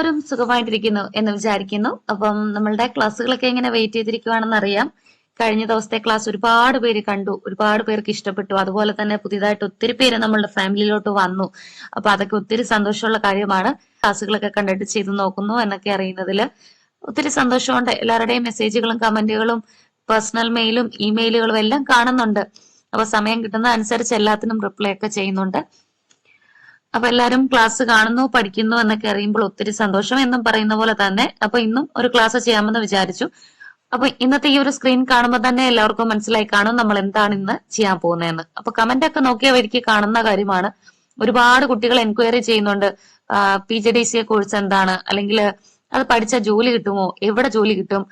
എല്ലാവരും സുഖമായിട്ടിരിക്കുന്നു എന്ന് വിചാരിക്കുന്നു. അപ്പം നമ്മളുടെ ക്ലാസ്സുകളൊക്കെ എങ്ങനെ വെയിറ്റ് ചെയ്തിരിക്കുവാണെന്ന് അറിയാം. കഴിഞ്ഞ ദിവസത്തെ ക്ലാസ് ഒരുപാട് പേര് കണ്ടു. ഒരുപാട് പേർക്ക് ഇഷ്ടപ്പെട്ടു. അതുപോലെ തന്നെ പുതിയതായിട്ട് ഒത്തിരി പേര് നമ്മളുടെ ഫാമിലിയിലോട്ട് വന്നു. അപ്പൊ അതൊക്കെ ഒത്തിരി സന്തോഷമുള്ള കാര്യമാണ്. ക്ലാസ്സുകളൊക്കെ കണ്ടിട്ട് ചെയ്തു നോക്കുന്നു എന്നൊക്കെ അറിയുന്നതിൽ ഒത്തിരി സന്തോഷമുണ്ട്. എല്ലാവരുടെയും മെസ്സേജുകളും കമന്റുകളും പേഴ്സണൽ മെയിലും ഇമെയിലുകളും എല്ലാം കാണുന്നുണ്ട്. അപ്പൊ സമയം കിട്ടുന്ന അനുസരിച്ച് എല്ലാത്തിനും റിപ്ലൈ ഒക്കെ ചെയ്യുന്നുണ്ട്. അപ്പൊ എല്ലാരും ക്ലാസ് കാണുന്നു പഠിക്കുന്നു എന്നൊക്കെ അറിയുമ്പോൾ ഒത്തിരി സന്തോഷം എന്നും പറയുന്ന പോലെ തന്നെ. അപ്പൊ ഇന്നും ഒരു ക്ലാസ് ചെയ്യാമെന്ന് വിചാരിച്ചു. അപ്പൊ ഇന്നത്തെ ഈ ഒരു സ്ക്രീൻ കാണുമ്പോൾ തന്നെ എല്ലാവർക്കും മനസ്സിലായി കാണും നമ്മൾ എന്താണ് ഇന്ന് ചെയ്യാൻ പോകുന്നതെന്ന്. അപ്പൊ കമന്റ് ഒക്കെ നോക്കിയാൽ എനിക്ക് കാണുന്ന കാര്യമാണ്. ഒരുപാട് കുട്ടികൾ എൻക്വയറി ചെയ്യുന്നുണ്ട്. P J D C course എന്താണ്? അല്ലെങ്കിൽ അത് പഠിച്ച ജോലി കിട്ടുമോ? എവിടെ ജോലി കിട്ടും?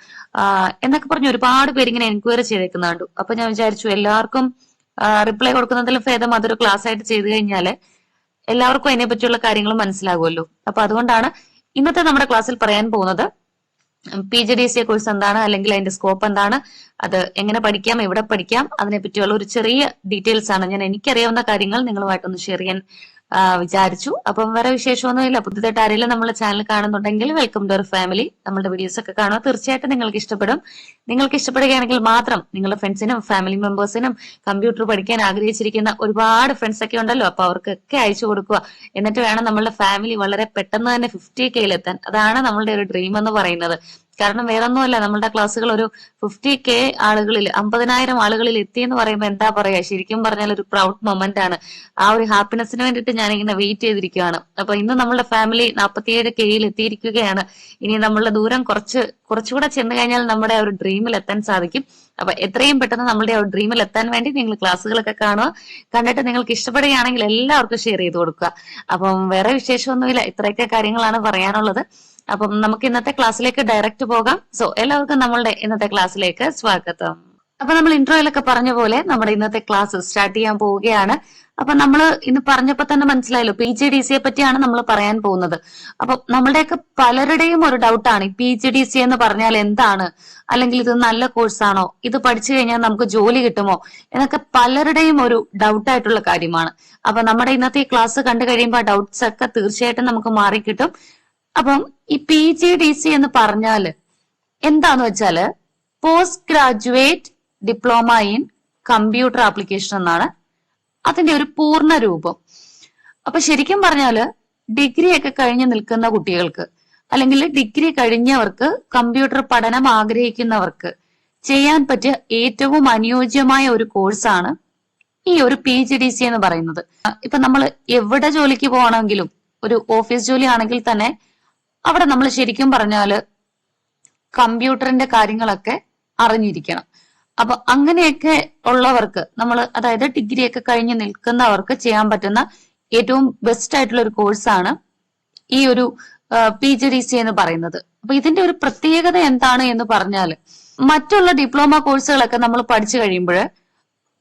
എന്നൊക്കെ പറഞ്ഞ് ഒരുപാട് പേര് ഇങ്ങനെ എൻക്വയറി ചെയ്തേക്കുന്നുണ്ട്. അപ്പൊ ഞാൻ വിചാരിച്ചു എല്ലാവർക്കും റിപ്ലൈ കൊടുക്കുന്നതിലും ഭേദം അതൊരു ക്ലാസ് ആയിട്ട് ചെയ്തു കഴിഞ്ഞാൽ എല്ലാവർക്കും അതിനെ പറ്റിയുള്ള കാര്യങ്ങൾ മനസ്സിലാകുമല്ലോ. അപ്പൊ അതുകൊണ്ടാണ് ഇന്നത്തെ നമ്മുടെ ക്ലാസ്സിൽ പറയാൻ പോകുന്നത് P G D C course എന്താണ് അല്ലെങ്കിൽ അതിന്റെ സ്കോപ്പ് എന്താണ് അത് എങ്ങനെ പഠിക്കാം എവിടെ പഠിക്കാം അതിനെ പറ്റിയുള്ള ഒരു ചെറിയ ഡീറ്റെയിൽസ് ആണ് ഞാൻ എനിക്കറിയാവുന്ന കാര്യങ്ങൾ നിങ്ങളുമായിട്ടൊന്ന് ഷെയർ ചെയ്യാൻ വിചാരിച്ചു. അപ്പം വേറെ വിശേഷമൊന്നുമില്ല. പുതുതായിട്ട് ആരെങ്കിലും നമ്മളെ ചാനൽ കാണുന്നുണ്ടെങ്കിൽ വെൽക്കം ടു ഫാമിലി നമ്മുടെ വീഡിയോസ് ഒക്കെ കാണുക. തീർച്ചയായിട്ടും നിങ്ങൾക്ക് ഇഷ്ടപ്പെടും. നിങ്ങൾക്ക് ഇഷ്ടപ്പെടുകയാണെങ്കിൽ മാത്രം നിങ്ങളുടെ ഫ്രണ്ട്സിനും ഫാമിലി മെമ്പേഴ്സിനും കമ്പ്യൂട്ടർ പഠിക്കാൻ ആഗ്രഹിച്ചിരിക്കുന്ന ഒരുപാട് ഫ്രണ്ട്സ് ഒക്കെ ഉണ്ടല്ലോ. അപ്പൊ അവർക്കൊക്കെ അയച്ചു കൊടുക്കുക. എന്നിട്ട് വേണം നമ്മളുടെ ഫാമിലി വളരെ പെട്ടെന്ന് തന്നെ ഫിഫ്റ്റി കെയിലെത്താൻ അതാണ് നമ്മളുടെ ഒരു ഡ്രീം എന്ന് പറയുന്നത്. കാരണം വേറൊന്നുമല്ല നമ്മളുടെ ക്ലാസ്സുകൾ ഒരു ഫിഫ്റ്റി കെ ആളുകളിൽ അമ്പതിനായിരം ആളുകളിൽ എത്തി എന്ന് പറയുമ്പോൾ എന്താ പറയാ? ശരിക്കും പറഞ്ഞാൽ ഒരു പ്രൗഡ് മൊമെന്റ് ആണ്. ആ ഒരു ഹാപ്പിനെസ്സിന് വേണ്ടിയിട്ട് ഞാൻ ഇങ്ങനെ വെയിറ്റ് ചെയ്തിരിക്കുകയാണ് അപ്പൊ ഇന്ന് നമ്മളുടെ ഫാമിലി നാൽപ്പത്തിയേഴ് കെയിൽ എത്തിയിരിക്കുകയാണ്. ഇനി നമ്മളുടെ ദൂരം കുറച്ച് കുറച്ചുകൂടെ ചെന്ന് കഴിഞ്ഞാൽ നമ്മുടെ ഒരു ഡ്രീമിൽ എത്താൻ സാധിക്കും. അപ്പൊ എത്രയും പെട്ടെന്ന് നമ്മുടെ ആ ഡ്രീമിൽ എത്താൻ വേണ്ടി നിങ്ങൾ ക്ലാസ്സുകളൊക്കെ കാണുക. കണ്ടിട്ട് നിങ്ങൾക്ക് ഇഷ്ടപ്പെടുകയാണെങ്കിൽ എല്ലാവർക്കും ഷെയർ ചെയ്ത് കൊടുക്കുക. അപ്പം വേറെ വിശേഷമൊന്നുമില്ല. ഇത്രയൊക്കെ കാര്യങ്ങളാണ് പറയാനുള്ളത്. അപ്പം നമുക്ക് ഇന്നത്തെ ക്ലാസ്സിലേക്ക് ഡയറക്റ്റ് പോകാം. സോ എല്ലാവർക്കും നമ്മളുടെ ഇന്നത്തെ ക്ലാസ്സിലേക്ക് സ്വാഗതം. അപ്പൊ നമ്മൾ ഇൻട്രോയിലൊക്കെ പറഞ്ഞ പോലെ നമ്മുടെ ഇന്നത്തെ ക്ലാസ് സ്റ്റാർട്ട് ചെയ്യാൻ പോവുകയാണ്. അപ്പൊ നമ്മൾ ഇന്ന് പറഞ്ഞപ്പോ തന്നെ മനസ്സിലായല്ലോ പി ജി ഡി സിയെ പറ്റിയാണ് നമ്മൾ പറയാൻ പോകുന്നത്. അപ്പൊ നമ്മളുടെയൊക്കെ പലരുടെയും ഒരു ഡൗട്ടാണ് ഈ പി ജി ഡി സി എന്ന് പറഞ്ഞാൽ എന്താണ്? അല്ലെങ്കിൽ ഇത് നല്ല കോഴ്സാണോ ഇത് പഠിച്ചു കഴിഞ്ഞാൽ നമുക്ക് ജോലി കിട്ടുമോ? എന്നൊക്കെ പലരുടെയും ഒരു ഡൗട്ടായിട്ടുള്ള കാര്യമാണ്. അപ്പൊ നമ്മുടെ ഇന്നത്തെ ക്ലാസ് കണ്ടു കഴിയുമ്പോൾ ഡൗട്ട്സ് ഒക്കെ തീർച്ചയായിട്ടും നമുക്ക് മാറിക്കിട്ടും. അപ്പം ഈ പി ജി ഡി സി എന്ന് പറഞ്ഞാൽ എന്താന്ന് വെച്ചാൽ post graduate diploma in computer application എന്നാണ് അതിന്റെ ഒരു പൂർണ രൂപം. അപ്പൊ ശരിക്കും പറഞ്ഞാൽ ഡിഗ്രി ഒക്കെ കഴിഞ്ഞ് നിൽക്കുന്ന കുട്ടികൾക്ക് അല്ലെങ്കിൽ ഡിഗ്രി കഴിഞ്ഞവർക്ക് കമ്പ്യൂട്ടർ പഠനം ആഗ്രഹിക്കുന്നവർക്ക് ചെയ്യാൻ പറ്റിയ ഏറ്റവും അനുയോജ്യമായ ഒരു കോഴ്സാണ് ഈ ഒരു പി ജി ഡി സി എന്ന് പറയുന്നത്. ഇപ്പൊ നമ്മൾ എവിടെ ജോലിക്ക് പോകണമെങ്കിലും ഒരു ഓഫീസ് ജോലി ആണെങ്കിൽ തന്നെ അവിടെ നമ്മൾ ശരിക്കും പറഞ്ഞാൽ കമ്പ്യൂട്ടറിന്റെ കാര്യങ്ങളൊക്കെ അറിഞ്ഞിരിക്കണം. അപ്പൊ അങ്ങനെയൊക്കെ ഉള്ളവർക്ക് നമ്മൾ അതായത് ഡിഗ്രി ഒക്കെ കഴിഞ്ഞ് നിൽക്കുന്നവർക്ക് ചെയ്യാൻ പറ്റുന്ന ഏറ്റവും ബെസ്റ്റ് ആയിട്ടുള്ള ഒരു കോഴ്സാണ് ഈ ഒരു പി ജി ഡി സി എന്ന് പറയുന്നത്. അപ്പൊ ഇതിന്റെ ഒരു പ്രത്യേകത എന്താണ് എന്ന് പറഞ്ഞാൽ മറ്റുള്ള ഡിപ്ലോമ കോഴ്സുകളൊക്കെ നമ്മൾ പഠിച്ചു കഴിയുമ്പോൾ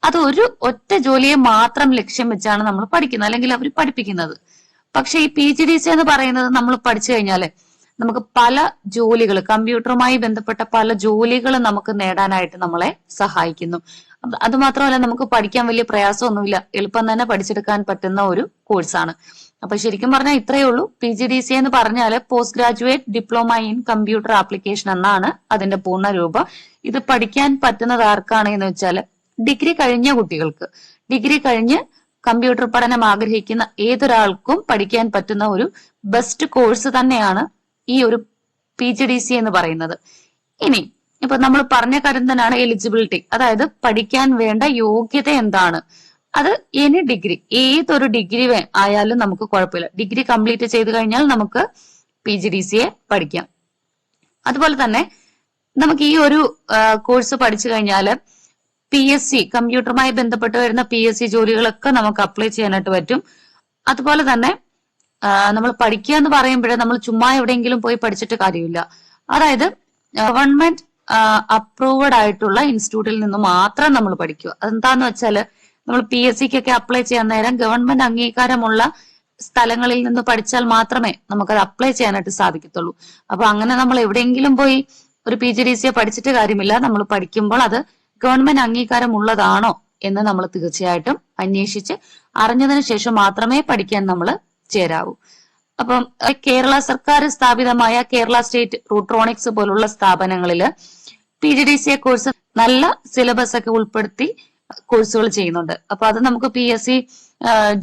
അത് ഒരു ഒറ്റ ജോലിയെ മാത്രം ലക്ഷ്യം വെച്ചാണ് നമ്മൾ പഠിക്കുന്നത്. അല്ലെങ്കിൽ അവർ പഠിപ്പിക്കുന്നത്. പക്ഷെ ഈ പി ജി ഡി സി എന്ന് പറയുന്നത് നമ്മൾ പഠിച്ചു കഴിഞ്ഞാൽ നമുക്ക് പല ജോലികൾ കമ്പ്യൂട്ടറുമായി ബന്ധപ്പെട്ട പല ജോലികൾ നമുക്ക് നേടാനായിട്ട് നമ്മളെ സഹായിക്കുന്നു. അത് മാത്രമല്ല നമുക്ക് പഠിക്കാൻ വലിയ പ്രയാസമൊന്നുമില്ല. എളുപ്പം തന്നെ പഠിച്ചെടുക്കാൻ പറ്റുന്ന ഒരു കോഴ്സാണ്. അപ്പൊ ശരിക്കും പറഞ്ഞാൽ ഇത്രയേ ഉള്ളൂ. പി ജി ഡി സി എന്ന് പറഞ്ഞാൽ post graduate diploma in computer application എന്നാണ് അതിന്റെ പൂർണ രൂപം ഇത് പഠിക്കാൻ പറ്റുന്നത് ആർക്കാണ് എന്ന് വെച്ചാൽ ഡിഗ്രി കഴിഞ്ഞ കുട്ടികൾക്ക്. ഡിഗ്രി കഴിഞ്ഞ് കമ്പ്യൂട്ടർ പഠനം ആഗ്രഹിക്കുന്ന ഏതൊരാൾക്കും പഠിക്കാൻ പറ്റുന്ന ഒരു ബെസ്റ്റ് കോഴ്സ് തന്നെയാണ് ഈ ഒരു പി ജി ഡി സി എന്ന് പറയുന്നത്. ഇനി ഇപ്പൊ നമ്മൾ പറഞ്ഞ കാര്യം തന്നെയാണ് എലിജിബിലിറ്റി അതായത് പഠിക്കാൻ വേണ്ട യോഗ്യത എന്താണ്? അത് എനി ഡിഗ്രി ഏതൊരു ഡിഗ്രി ആയാലും നമുക്ക് കുഴപ്പമില്ല. ഡിഗ്രി കംപ്ലീറ്റ് ചെയ്ത് കഴിഞ്ഞാൽ നമുക്ക് പി ജി ഡി സിയെ പഠിക്കാം. അതുപോലെ തന്നെ നമുക്ക് ഈ ഒരു കോഴ്സ് പഠിച്ചു കഴിഞ്ഞാൽ പി എസ് സി കമ്പ്യൂട്ടറുമായി ബന്ധപ്പെട്ട് വരുന്ന പി എസ് സി ജോലികളൊക്കെ നമുക്ക് അപ്ലൈ ചെയ്യാനായിട്ട് പറ്റും. അതുപോലെ തന്നെ നമ്മൾ പഠിക്കുക എന്ന് പറയുമ്പോഴേ നമ്മൾ ചുമ്മാ എവിടെയെങ്കിലും പോയി പഠിച്ചിട്ട് കാര്യമില്ല. അതായത് ഗവൺമെന്റ് അപ്രൂവഡ് ആയിട്ടുള്ള ഇൻസ്റ്റിറ്റ്യൂട്ടിൽ നിന്ന് മാത്രം നമ്മൾ പഠിക്കുക. അതെന്താന്ന് വെച്ചാൽ നമ്മൾ പി എസ് സിക്കൊക്കെ അപ്ലൈ ചെയ്യാൻ നേരം ഗവൺമെന്റ് അംഗീകാരമുള്ള സ്ഥലങ്ങളിൽ നിന്ന് പഠിച്ചാൽ മാത്രമേ നമുക്കത് അപ്ലൈ ചെയ്യാനായിട്ട് സാധിക്കത്തുള്ളൂ. അപ്പൊ അങ്ങനെ നമ്മൾ എവിടെയെങ്കിലും പോയി ഒരു പി ജി ഡി സിയെ പഠിച്ചിട്ട് കാര്യമില്ല. നമ്മൾ പഠിക്കുമ്പോൾ അത് ഗവൺമെന്റ് അംഗീകാരം ഉള്ളതാണോ എന്ന് നമ്മൾ തീർച്ചയായിട്ടും അന്വേഷിച്ച് അറിഞ്ഞതിന് ശേഷം മാത്രമേ പഠിക്കാൻ നമ്മൾ ചേരാവൂ. അപ്പം കേരള സർക്കാർ സ്ഥാപിതമായ കേരള സ്റ്റേറ്റ് റൂട്രോണിക്സ് പോലുള്ള സ്ഥാപനങ്ങളിൽ P G D C A course നല്ല സിലബസ് ഒക്കെ ഉൾപ്പെടുത്തി കോഴ്സുകൾ ചെയ്യുന്നുണ്ട്. അപ്പൊ അത് നമുക്ക് പി എസ് സി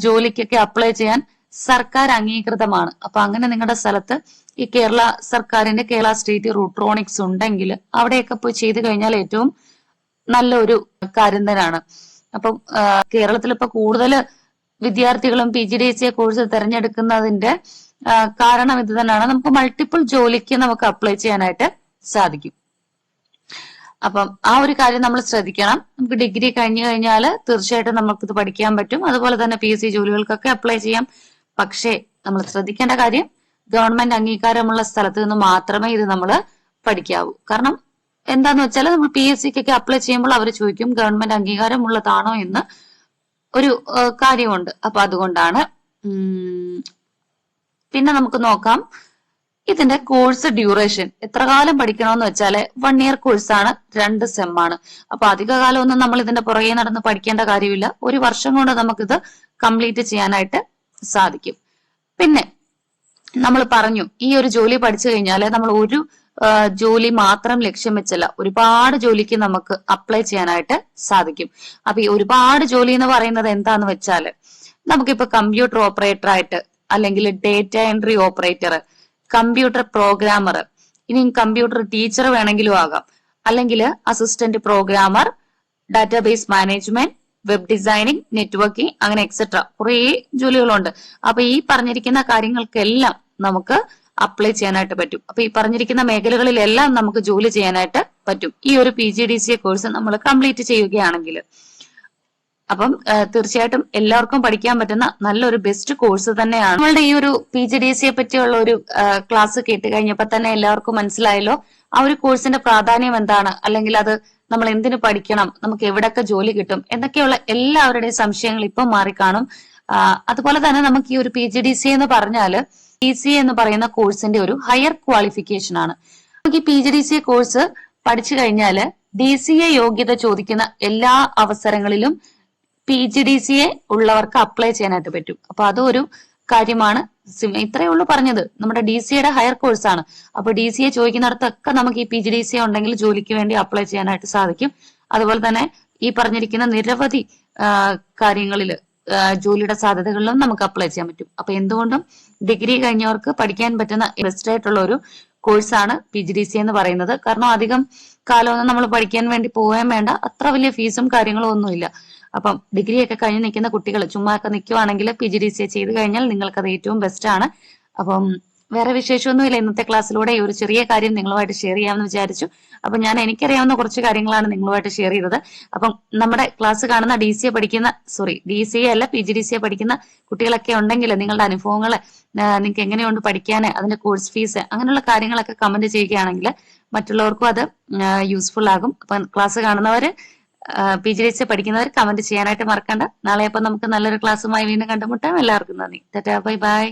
ജോലിക്കൊക്കെ അപ്ലൈ ചെയ്യാൻ സർക്കാർ അംഗീകൃതമാണ്. അപ്പൊ അങ്ങനെ നിങ്ങളുടെ സ്ഥലത്ത് ഈ കേരള സർക്കാരിന്റെ കേരള സ്റ്റേറ്റ് റൂട്രോണിക്സ് ഉണ്ടെങ്കിൽ അവിടെയൊക്കെ പോയി ചെയ്തു കഴിഞ്ഞാൽ ഏറ്റവും നല്ലൊരു കാര്യം തന്നെയാണ് അപ്പം കേരളത്തിൽ ഇപ്പൊ കൂടുതൽ വിദ്യാർത്ഥികളും P G D C A course തിരഞ്ഞെടുക്കുന്നതിന്റെ കാരണം ഇത് തന്നെയാണ്. നമുക്ക് മൾട്ടിപ്പിൾ ജോലിക്ക് നമുക്ക് അപ്ലൈ ചെയ്യാനായിട്ട് സാധിക്കും. അപ്പം ആ ഒരു കാര്യം നമ്മൾ ശ്രദ്ധിക്കണം. നമുക്ക് ഡിഗ്രി കഴിഞ്ഞു കഴിഞ്ഞാൽ തീർച്ചയായിട്ടും നമുക്കിത് പഠിക്കാൻ പറ്റും. അതുപോലെ തന്നെ പി എസ് സി ജോലികൾക്കൊക്കെ അപ്ലൈ ചെയ്യാം. പക്ഷേ നമ്മൾ ശ്രദ്ധിക്കേണ്ട കാര്യം ഗവൺമെന്റ് അംഗീകാരമുള്ള സ്ഥലത്ത് നിന്ന് മാത്രമേ ഇത് നമ്മൾ പഠിക്കാവൂ. കാരണം എന്താന്ന് വെച്ചാൽ നമ്മൾ പി എസ് സിക്കൊക്കെ അപ്ലൈ ചെയ്യുമ്പോൾ അവർ ചോദിക്കും ഗവൺമെന്റ് അംഗീകാരമുള്ളതാണോ? എന്ന് ഒരു കാര്യമുണ്ട്. അപ്പൊ അതുകൊണ്ടാണ് പിന്നെ നമുക്ക് നോക്കാം. ഇതിന്റെ കോഴ്സ് ഡ്യൂറേഷൻ. എത്ര കാലം പഠിക്കണമെന്ന് വെച്ചാൽ വൺ ഇയർ കോഴ്സാണ് രണ്ട് സെം ആണ്. അപ്പൊ അധിക കാലമൊന്നും നമ്മൾ ഇതിന്റെ പുറകെ നടന്ന് പഠിക്കേണ്ട കാര്യമില്ല. ഒരു വർഷം കൊണ്ട് നമുക്കിത് കംപ്ലീറ്റ് ചെയ്യാനായിട്ട് സാധിക്കും. പിന്നെ നമ്മൾ പറഞ്ഞു ഈ ഒരു ജോലി പഠിച്ചു കഴിഞ്ഞാൽ നമ്മൾ ഒരു ജോലി മാത്രം ലക്ഷ്യം വെച്ചല്ല ഒരുപാട് ജോലിക്ക് നമുക്ക് അപ്ലൈ ചെയ്യാനായിട്ട് സാധിക്കും. അപ്പൊ ഈ ഒരുപാട് ജോലി എന്ന് പറയുന്നത് എന്താന്ന് വെച്ചാൽ നമുക്കിപ്പോ കമ്പ്യൂട്ടർ ഓപ്പറേറ്റർ ആയിട്ട് അല്ലെങ്കിൽ data entry operator computer programmer ഇനി കമ്പ്യൂട്ടർ ടീച്ചർ വേണമെങ്കിലും ആകാം. അല്ലെങ്കിൽ assistant programmer database management web designing networking അങ്ങനെ എക്സെട്ര കുറേ ജോലികളുണ്ട്. അപ്പൊ ഈ പറഞ്ഞിരിക്കുന്ന കാര്യങ്ങൾക്കെല്ലാം നമുക്ക് അപ്ലൈ ചെയ്യാനായിട്ട് പറ്റും. അപ്പൊ ഈ പറഞ്ഞിരിക്കുന്ന മേഖലകളിലെല്ലാം നമുക്ക് ജോലി ചെയ്യാനായിട്ട് പറ്റും. ഈ ഒരു P G D C course നമ്മൾ കംപ്ലീറ്റ് ചെയ്യുകയാണെങ്കിൽ. അപ്പം തീർച്ചയായിട്ടും എല്ലാവർക്കും പഠിക്കാൻ പറ്റുന്ന നല്ലൊരു ബെസ്റ്റ് കോഴ്സ് തന്നെയാണ്. നമ്മളുടെ ഈ ഒരു പി ജി ഡി സിയെ പറ്റിയുള്ള ഒരു ക്ലാസ് കേട്ട് കഴിഞ്ഞപ്പോൾ തന്നെ എല്ലാവർക്കും മനസ്സിലായല്ലോ ആ ഒരു കോഴ്സിന്റെ പ്രാധാന്യം എന്താണ്? അല്ലെങ്കിൽ അത് നമ്മൾ എന്തിനു പഠിക്കണം? നമുക്ക് എവിടൊക്കെ ജോലി കിട്ടും? എന്നൊക്കെയുള്ള എല്ലാവരുടെയും സംശയങ്ങൾ ഇപ്പം മാറിക്കാണും. അതുപോലെ തന്നെ നമുക്ക് ഈ ഒരു പി ജി ഡി സി എന്ന് പറഞ്ഞാൽ പി സി എന്ന് പറയുന്ന കോഴ്സിന്റെ ഒരു ഹയർ ക്വാളിഫിക്കേഷൻ ആണ്. നമുക്ക് ഈ P G D C course പഠിച്ചു കഴിഞ്ഞാൽ ഡി സി എ യോഗ്യത ചോദിക്കുന്ന എല്ലാ അവസരങ്ങളിലും P G D C A ഉള്ളവർക്ക് അപ്ലൈ ചെയ്യാനായിട്ട് പറ്റും. അപ്പൊ അതൊരു കാര്യമാണ്. ഇത്രയേ ഉള്ളൂ പറഞ്ഞത്. നമ്മുടെ ഡി സി എയുടെ ഹയർ കോഴ്സ് ആണ്. അപ്പൊ ഡി സി എ ചോദിക്കുന്നിടത്തൊക്കെ നമുക്ക് ഈ പി ജി ഡി സി ഉണ്ടെങ്കിൽ ജോലിക്ക് വേണ്ടി അപ്ലൈ ചെയ്യാനായിട്ട് സാധിക്കും. അതുപോലെ തന്നെ ഈ പറഞ്ഞിരിക്കുന്ന നിരവധി കാര്യങ്ങളിൽ ജോലിയുടെ സാധ്യതകളിലും നമുക്ക് അപ്ലൈ ചെയ്യാൻ പറ്റും. അപ്പൊ എന്തുകൊണ്ടും ഡിഗ്രി കഴിഞ്ഞവർക്ക് പഠിക്കാൻ പറ്റുന്ന ബെസ്റ്റ് ആയിട്ടുള്ള ഒരു കോഴ്സാണ് പി ജി ഡി സി എന്ന് പറയുന്നത്. കാരണം അധികം കാലമൊന്നും നമ്മൾ പഠിക്കാൻ വേണ്ടി പോകാൻ വേണ്ട. അത്ര വലിയ ഫീസും കാര്യങ്ങളും ഒന്നുമില്ല. അപ്പം ഡിഗ്രി ഒക്കെ കഴിഞ്ഞ് നിൽക്കുന്ന കുട്ടികൾ ചുമ്മാ ഒക്കെ നിൽക്കുവാണെങ്കിൽ പി ജി ഡി സി ചെയ്ത് കഴിഞ്ഞാൽ നിങ്ങൾക്ക് അത് ഏറ്റവും ബെസ്റ്റ് ആണ്. അപ്പം വേറെ വിശേഷമൊന്നുമില്ല. ഇന്നത്തെ ക്ലാസ്സിലൂടെ ഒരു ചെറിയ കാര്യം നിങ്ങളുമായിട്ട് ഷെയർ ചെയ്യാമെന്ന് വിചാരിച്ചു. അപ്പൊ ഞാൻ എനിക്കറിയാവുന്ന കുറച്ച് കാര്യങ്ങളാണ് നിങ്ങളുമായിട്ട് ഷെയർ ചെയ്തത്. അപ്പം നമ്മുടെ ക്ലാസ് കാണുന്ന ഡി സി എ പഠിക്കുന്ന സോറി ഡി സി എ അല്ല P G D C A പഠിക്കുന്ന കുട്ടികളൊക്കെ ഉണ്ടെങ്കിൽ നിങ്ങളുടെ അനുഭവങ്ങൾ നിങ്ങൾക്ക് എങ്ങനെയുണ്ട് പഠിക്കാൻ അതിന്റെ കോഴ്സ് ഫീസ് അങ്ങനെയുള്ള കാര്യങ്ങളൊക്കെ കമന്റ് ചെയ്യുകയാണെങ്കിൽ മറ്റുള്ളവർക്കും അത് യൂസ്ഫുൾ ആകും. അപ്പം ക്ലാസ് കാണുന്നവർ പി ജി ഡി സി പഠിക്കുന്നവർ കമന്റ് ചെയ്യാനായിട്ട് മറക്കണ്ട. നാളെ അപ്പം നമുക്ക് നല്ലൊരു ക്ലാസ്സുമായി വീണ്ടും കണ്ടുമുട്ടാം. എല്ലാവർക്കും നന്ദി. Tata bye bye.